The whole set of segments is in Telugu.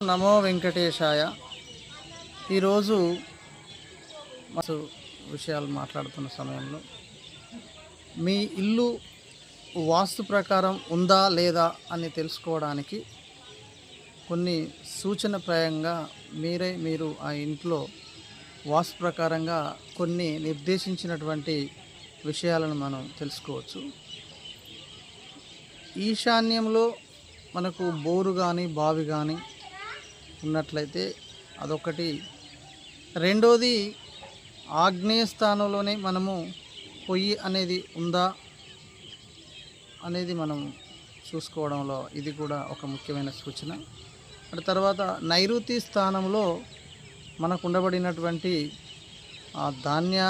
నమో వెంకటేశాయ. ఈరోజు మసు విషయాలు మాట్లాడుతున్న సమయంలో మీ ఇల్లు వాస్తు ప్రకారం ఉందా లేదా అని తెలుసుకోవడానికి కొన్ని సూచనప్రాయంగా మీరే మీరు ఆ ఇంట్లో వాస్తు ప్రకారంగా కొన్ని నిర్దేశించినటువంటి విషయాలను మనం తెలుసుకోవచ్చు. ఈశాన్యంలో మనకు బోరు కానీ బావి కానీ ఉన్నట్లయితే అదొకటి. రెండోది ఆగ్నేయ స్థానంలోనే మనము పొయ్యి అనేది ఉందా అనేది మనం చూసుకోవడంలో ఇది కూడా ఒక ముఖ్యమైన సూచన. అటు తర్వాత నైరుతి స్థానంలో మనకు ఉండబడినటువంటి ఆ ధాన్య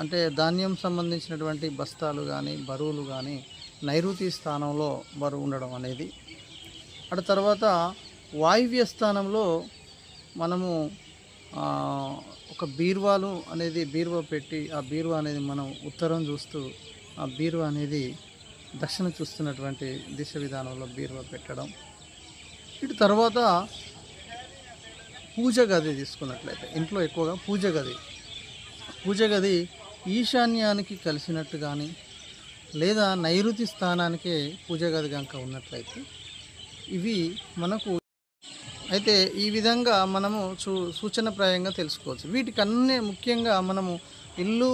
అంటే ధాన్యం సంబంధించినటువంటి బస్తాలు కానీ బరువులు కానీ నైరుతి స్థానంలో బరువు ఉండడం అనేది. అటు తర్వాత వాయువ్య స్థానంలో మనము ఒక బీరువాలు అనేది బీరువా పెట్టి ఆ బీరువా అనేది మనం ఉత్తరం చూస్తూ ఆ బీరువా అనేది దక్షిణ చూస్తున్నటువంటి దిశ విధానంలో బీరువా పెట్టడం. ఇటు తర్వాత పూజ గది తీసుకున్నట్లయితే ఇంట్లో ఎక్కువగా పూజ గది. పూజ గది ఈశాన్యానికి కలిసినట్టు కానీ లేదా నైరుతి స్థానానికే పూజ గది కనుక ఉన్నట్లయితే ఇవి మనకు అయితే ఈ విధంగా మనము చూ సూచనప్రాయంగా తెలుసుకోవచ్చు. వీటికన్నీ ముఖ్యంగా మనము ఇల్లు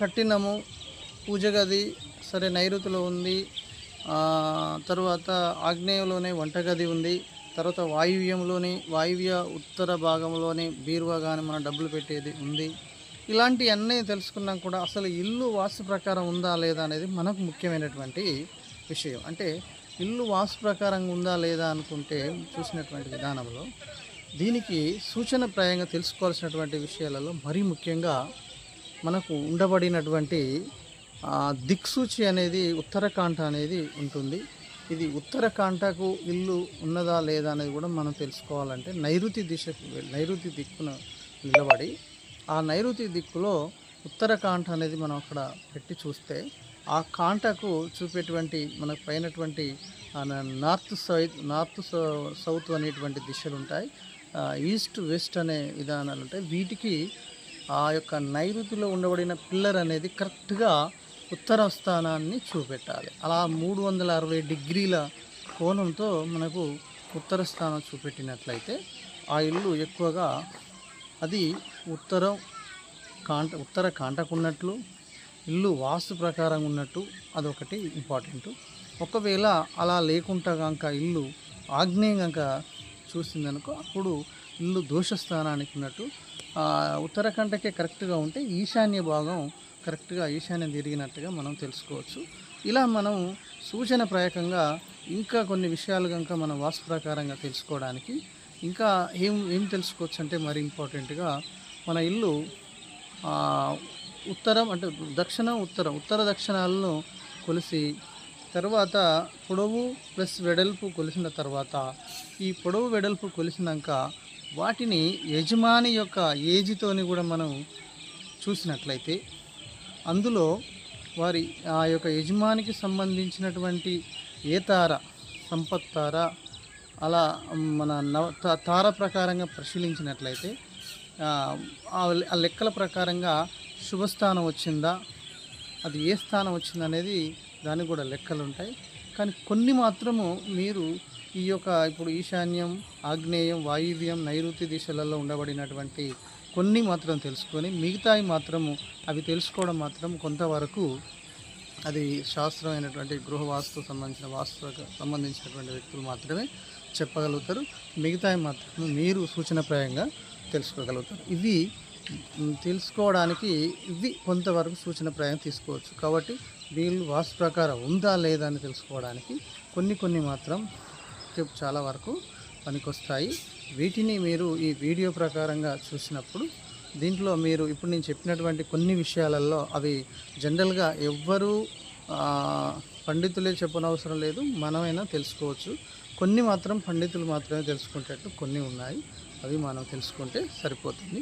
కట్టినము పూజ గది సరే నైరుతిలో ఉంది తర్వాత ఆగ్నేయంలోనే వంటగది ఉంది తర్వాత వాయువ్యంలోని వాయువ్య ఉత్తర భాగంలోని బీరువా కానీ మనం డబ్బులు పెట్టేది ఉంది. ఇలాంటి అన్నీ తెలుసుకున్నాం కూడా అసలు ఇల్లు వాస్తు ప్రకారం ఉందా లేదా అనేది మనకు ముఖ్యమైనటువంటి విషయం. అంటే ఇల్లు వాస్తు ప్రకారంగా ఉందా లేదా అనుకుంటే చూసినటువంటి విధానంలో దీనికి సూచనప్రాయంగా తెలుసుకోవాల్సినటువంటి విషయాలలో మరీ ముఖ్యంగా మనకు ఉండబడినటువంటి దిక్సూచి అనేది ఉత్తరకాంట అనేది ఉంటుంది. ఇది ఉత్తరకాంటకు ఇల్లు ఉన్నదా లేదా అనేది కూడా మనం తెలుసుకోవాలంటే నైరుతి దిశకు నైరుతి దిక్కున నిలబడి ఆ నైరుతి దిక్కులో ఉత్తరకాంట అనేది మనం అక్కడ పెట్టి చూస్తే ఆ కాంటకు చూపేటువంటి మనకు పైనటువంటి north south north sou- south అనేటువంటి దిశలు ఉంటాయి ఈస్ట్ వెస్ట్ అనే విధానాలు ఉంటాయి. వీటికి ఆ యొక్క నైరుతిలో ఉండబడిన పిల్లర్ అనేది కరెక్ట్గా ఉత్తర స్థానాన్ని చూపెట్టాలి. అలా మూడు వందల అరవై డిగ్రీల కోణంతో మనకు ఉత్తర స్థానం చూపెట్టినట్లయితే ఆ ఇల్లు ఎక్కువగా అది ఉత్తరం కాంట ఉత్తర కాంటకున్నట్లు ఇల్లు వాస్తు ప్రకారం ఉన్నట్టు అదొకటి ఇంపార్టెంట్. ఒకవేళ అలా లేకుండా కనుక ఇల్లు ఆగ్నేయం కనుక చూసిందనుకో అప్పుడు ఇల్లు దోష స్థానానికి ఉన్నట్టు ఉత్తరాఖండకే కరెక్ట్గా ఉంటే ఈశాన్య భాగం కరెక్ట్గా ఈశాన్యం తిరిగినట్టుగా మనం తెలుసుకోవచ్చు. ఇలా మనం సూచన ప్రయకంగా ఇంకా కొన్ని విషయాలు కనుక మనం వాస్తు ప్రకారంగా తెలుసుకోవడానికి ఇంకా ఏం ఏం తెలుసుకోవచ్చు అంటే మరి ఇంపార్టెంట్గా మన ఇల్లు ఉత్తరం అంటే దక్షిణం ఉత్తరం. ఉత్తర దక్షిణాలను కొలిసి తర్వాత పొడవు ప్లస్ వెడల్పు కొలిసిన తర్వాత ఈ పొడవు వెడల్పు కొలిసినాక వాటిని యజమాని యొక్క ఏజీతోని కూడా మనం చూసినట్లయితే అందులో వారి ఆ యొక్క యజమానికి సంబంధించినటువంటి ఏ తార సంపత్ తార అలా మన నవ తార ప్రకారంగా పరిశీలించినట్లయితే ఆ, ఆ లెక్కల ప్రకారంగా శుభస్థానం వచ్చిందా? అది ఏ స్థానం వచ్చిందనేది దానికి కూడా లెక్కలు ఉంటాయి కానీ కొన్ని మాత్రము మీరు ఈ యొక్క ఇప్పుడు ఈశాన్యం ఆగ్నేయం వాయువ్యం నైరుతి దిశలలో ఉండబడినటువంటి కొన్ని మాత్రం తెలుసుకొని మిగతాయి మాత్రము అవి తెలుసుకోవడం మాత్రం కొంతవరకు అది శాస్త్రమైనటువంటి గృహ వాస్తు సంబంధించిన వాస్తు సంబంధించినటువంటి వ్యక్తులు మాత్రమే చెప్పగలుగుతారు. మిగతాయి మాత్రం మీరు సూచనప్రాయంగా తెలుసుకోగలుగుతారు. ఇవి తెలుసుకోవడానికి ఇవి కొంతవరకు సూచనప్రాయం తీసుకోవచ్చు. కాబట్టి వీళ్ళు వాస్తు ప్రకారం ఉందా లేదా అని తెలుసుకోవడానికి కొన్ని కొన్ని మాత్రం చాలా వరకు పనికొస్తాయి. వీటిని మీరు ఈ వీడియో ప్రకారంగా చూసినప్పుడు దీంట్లో మీరు ఇప్పుడు నేను చెప్పినటువంటి కొన్ని విషయాలలో అవి జనరల్గా ఎవ్వరూ పండితులే చెప్పనవసరం లేదు. మనమైనా తెలుసుకోవచ్చు. కొన్ని మాత్రం పండితులు మాత్రమే తెలుసుకునేటట్టు కొన్ని ఉన్నాయి. అవి మనం తెలుసుకుంటే సరిపోతుంది.